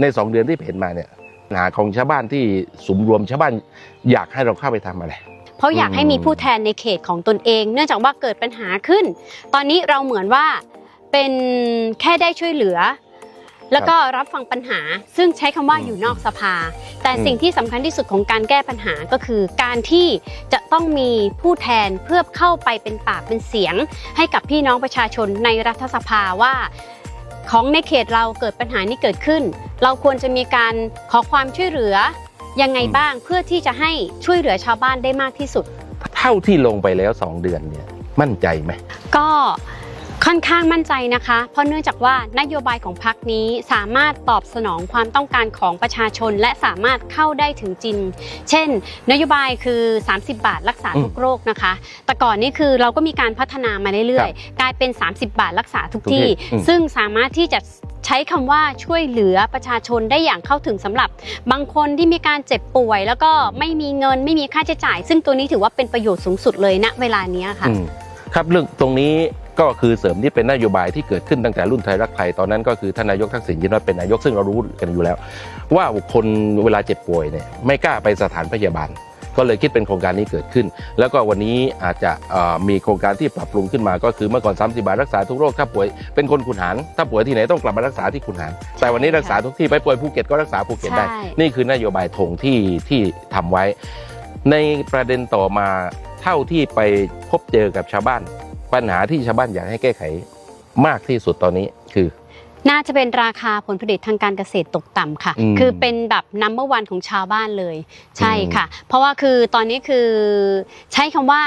ในสองเดือนที่เห็นมาเนี่ยหาของชาวบ้านที่สุมรวมชาวบ้านอยากให้เราเข้าไปทำอะไร เพราะอยากให้มีผู้แทนในเขตของตนเอง เนื่องจากว่าเกิดปัญหาขึ้น ตอนนี้เราเหมือนว่าเป็นแค่ได้ช่วยเหลือ แล้วก็รับฟังปัญหา ซึ่งใช้คำว่าอยู่นอกสภา แต่สิ่งที่สำคัญที่สุดของการแก้ปัญหาก็คือการที่จะต้องมีผู้แทนเพื่อเข้าไปเป็นปากเป็นเสียง ให้กับพี่น้องประชาชนในรัฐสภาว่า ของในเขตเราเกิดปัญหานี้เกิดขึ้น เราควรจะมีการขอความช่วยเหลือยังไงบ้างเพื่อที่จะให้ช่วยเหลือชาวบ้านได้มากที่สุด เท่าที่ลงไปแล้วสองเดือนเนี่ยมั่นใจไหมก็ ค่อนข้างมั่นใจนะคะ เพราะเนื่องจากว่านโยบายของพรรคนี้สามารถตอบสนองความต้องการของประชาชน และสามารถเข้าได้ถึงจริง เช่น นโยบายคือ 30 บาทรักษาทุกโรคนะคะ แต่ก่อนนี่คือเราก็มีการพัฒนามาเรื่อยๆ กลายเป็น 30 บาทรักษาทุกที่ทุกที่อืมซึ่งสามารถที่จะใช้คำว่าช่วยเหลือประชาชนได้อย่างเข้าถึงสำหรับ บางคนที่มีการเจ็บป่วย แล้วก็ไม่มีเงินไม่มีค่าใช้จ่าย ซึ่งตัวนี้ถือว่าเป็นประโยชน์สูงสุดเลยณเวลานี้ค่ะอืมครับเรื่องตรงนี้ ก็คือเสริมที่เป็นนโยบายที่เกิดขึ้นตั้งแต่รุ่นไทยรักไทยตอนนั้นก็คือท่านนายกทักษิณชินวัตรเป็นนายกซึ่งเรารู้กันอยู่แล้ว ว่าบุคคลเวลาเจ็บป่วยเนี่ยไม่กล้าไปสถานพยาบาลก็เลยคิดเป็นโครงการนี้เกิดขึ้น แล้วก็วันนี้อาจจะมีโครงการที่ปรับปรุงขึ้นมา ก็คือเมื่อก่อน30บาทรักษาทุกโรคถ้าป่วยเป็นคนขุนหารถ้าป่วยที่ไหนต้องกลับมารักษาที่ขุนหารแต่วันนี้รักษาทุกที่ไปป่วยภูเก็ตก็รักษาภูเก็ตได้ นี่คือนโยบายธงที่ที่ทำไว้ ในประเด็นต่อมาเท่าที่ไปพบเจอกับชาวบ้าน ปัญหาที่ชาวบ้านอยากให้แก้ไขมากที่สุดตอนนี้คือ น่าจะเป็นราคาผลผลิตทางการเกษตรตกต่ำค่ะ อืมคือเป็นแบบนัมเบอร์วันของชาวบ้านเลย ใช่อืมค่ะ เพราะว่าคือตอนนี้คือใช้คำว่า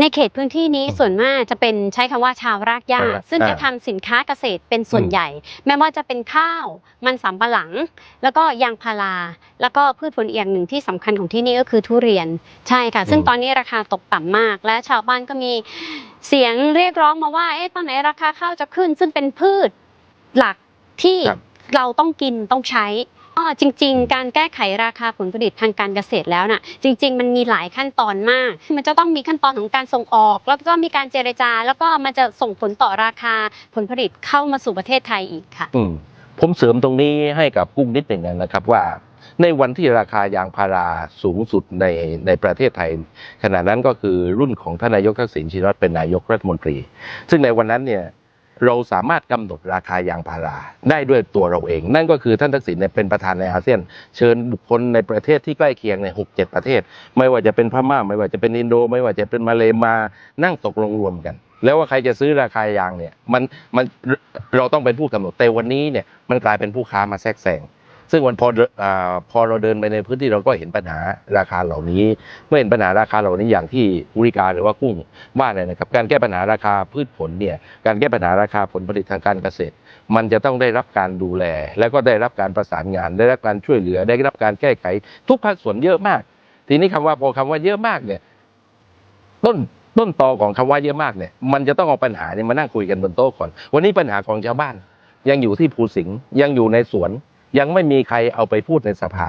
ในเขตพื้นที่นี้อืมส่วนมากจะเป็นใช้คำว่าชาวรากหญ้าชาวรากซึ่งจะอ่าทำสินค้าเกษตรเป็นส่วนอืมใหญ่ แม้ว่าจะเป็นข้าว มันสำปะหลัง แล้วก็ยางพารา แล้วก็พืชผลอีกอย่างหนึ่งที่สำคัญของที่นี่ก็คือทุเรียนใช่ค่ะ ซึ่งตอนนี้ราคาตกต่ำมาก และชาวบ้านก็มีเสียงเรียกร้องมาว่าเอ๊ะตอนไหนราคาข้าวจะขึ้น ซึ่งเป็นพืชหลักที่ครับเราต้องกินต้องใช้ อ๋อจริง ๆ การแก้ไขราคาผลผลิตทางการเกษตรแล้วน่ะจริง ๆ มันมีหลายขั้นตอนมาก มันจะต้องมีขั้นตอนของการส่งออก แล้วก็มีการเจรจา แล้วก็มันจะส่งผลต่อราคาผลผลิตเข้ามาสู่ประเทศไทยอีกค่ะอืมผมเสริมตรงนี้ให้กับกุ้งนิดหนึ่งนะครับว่า ในวันที่ราคายางพาราสูงสุดในในประเทศไทย ขณะนั้นก็คือรุ่นของท่านนายกทักษิณชินวัตรเป็นนายกรัฐมนตรี ซึ่งในวันนั้นเนี่ย เราสามารถกำหนดราคายางพาราได้ด้วยตัวเราเอง นั่นก็คือท่านทักษิณเนี่ยเป็นประธานในอาเซียน เชิญบุคคลในประเทศที่ใกล้เคียงในหกเจ็ดประเทศ ไม่ว่าจะเป็นพม่าไม่ว่าจะเป็นอินโด ไม่ว่าจะเป็นมาเลมานั่งตกลงรวมกัน แล้วว่าใครจะซื้อราคายางเนี่ยมันมันเราต้องเป็นผู้กำหนดแต่วันนี้เนี่ยมันกลายเป็นผู้ค้ามาแทรกแซง ซึ่งวันพออ่าพอเราเดินไปในพื้นที่เราก็เห็นปัญหาราคาเหล่านี้ เมื่อเห็นปัญหาราคาเหล่านี้อย่างที่อุริการหรือว่ากุ้งว่าเนี่ยนะครับการแก้ปัญหาราคาพืชผลเนี่ยการแก้ปัญหาราคาผลผลิตทางการเกษตร มันจะต้องได้รับการดูแล แล้วก็ได้รับการประสานงาน ได้รับการช่วยเหลือ ได้รับการแก้ไข ทุกภาคส่วนเยอะมาก ทีนี้คำว่าพอคำว่าเยอะมากเนี่ยต้นต้นตอของคำว่าเยอะมากเนี่ยมันจะต้องเอาปัญหาเนี่ยมานั่งคุยกันบนโต๊ะก่อน วันนี้ปัญหาของชาวบ้าน ยังอยู่ที่ภูสิงห์ยังอยู่ในสวน ยังไม่มีใครเอาไปพูดในสภา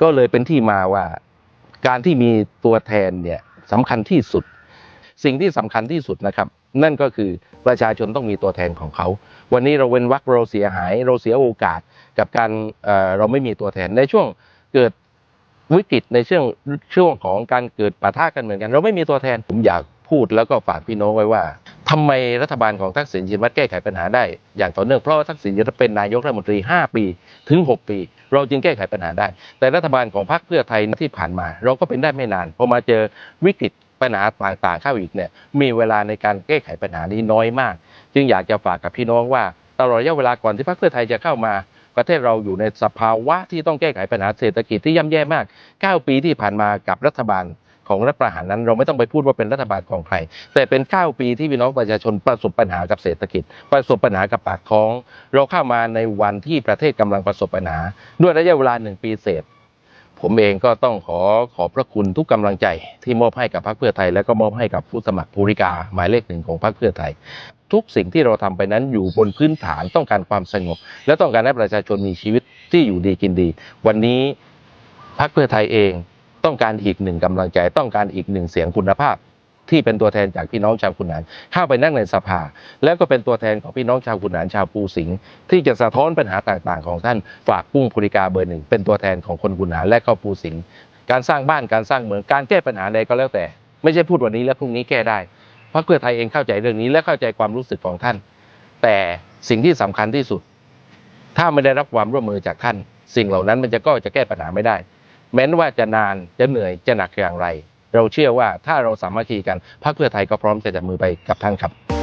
ก็เลยเป็นที่มาว่าการที่มีตัวแทนเนี่ยสำคัญที่สุด สิ่งที่สำคัญที่สุดนะครับ นั่นก็คือประชาชนต้องมีตัวแทนของเขา วันนี้เราเว้นวักเราเสียหาย เราเสียโอกาสกับการเเราไม่มีตัวแทนในช่วงเกิดวิกฤตในช่วงช่วงของการเกิดปะทะกันเหมือนกัน เราไม่มีตัวแทนผมอยากพูดแล้วก็ฝากพี่น้องไว้ว่า ทำไมรัฐบาลของทักษิณชินวัตรแก้ไขปัญหาได้อย่างต่อเนื่องเพราะว่าทักษิณชินวัตรเป็นนายกรัฐมนตรี 5 ปีถึง 6 ปี เราจึงแก้ไขปัญหาได้ แต่รัฐบาลของพรรคเพื่อไทยที่ผ่านมา เราก็เป็นได้ไม่นานพอมาเจอวิกฤตปัญหาต่างๆเข้าอีกเนี่ยมีเวลาในการแก้ไขปัญหานี้น้อยมาก จึงอยากจะฝากกับพี่น้องว่าตลอดระยะเวลาก่อนที่พรรคเพื่อไทยจะเข้ามา ประเทศเราอยู่ในสภาวะที่ต้องแก้ไขปัญหาเศรษฐกิจที่ย่ำแย่มาก 9 ปีที่ผ่านมากับรัฐบาล ของรัฐประหารนั้น เราไม่ต้องไปพูดว่าเป็นรัฐบาลของใคร แต่เป็น 9 ปีที่พี่น้องประชาชนประสบปัญหากับเศรษฐกิจ ประสบปัญหากับปากท้อง เราเข้ามาในวันที่ประเทศกำลังประสบปัญหา ด้วยระยะเวลาหนึ่งปีเศษผมเองก็ต้องขอขอบพระคุณทุกกำลังใจ ที่มอบให้กับพรรคเพื่อไทย และก็มอบให้กับผู้สมัครภูริกาหมายเลขหนึ่งของพรรคเพื่อไทย ทุกสิ่งที่เราทำไปนั้นอยู่บนพื้นฐานต้องการความสงบ และต้องการให้ประชาชนมีชีวิตที่อยู่ดีกินดี วันนี้พรรคเพื่อไทยเอง ต้องการอีกหนึ่งกำลังใจต้องการอีกหนึ่งเสียงคุณภาพ ที่เป็นตัวแทนจากพี่น้องชาวขุนหารเข้าไปนั่งในสภา แล้วก็เป็นตัวแทนของพี่น้องชาวขุนหารชาวภูสิงห์ที่จะสะท้อนปัญหาต่างๆ ของท่านฝากกุ้งภูริกาเบอร์หนึ่งเป็นตัวแทนของคนขุนหารและก็ภูสิงห์การสร้างบ้านการสร้างเมืองการแก้ปัญหาใดก็แล้วแต่ ไม่ใช่พูดวันนี้แล้วพรุ่งนี้แก้ได้เพราะเพื่อไทยเองเข้าใจเรื่องนี้และเข้าใจความรู้สึกของท่าน แต่สิ่งที่สำคัญที่สุด ถ้าไม่ได้รับความร่วมมือจากท่าน สิ่งเหล่านั้นมันจะก็จะแก้ปัญหาไม่ได้ แม้นว่าจะนานจะเหนื่อยจะหนักอย่างไร เราเชื่อว่าถ้าเราสามัคคีกันพรรคเพื่อไทยก็พร้อมจะจับมือไปกับท่านครับ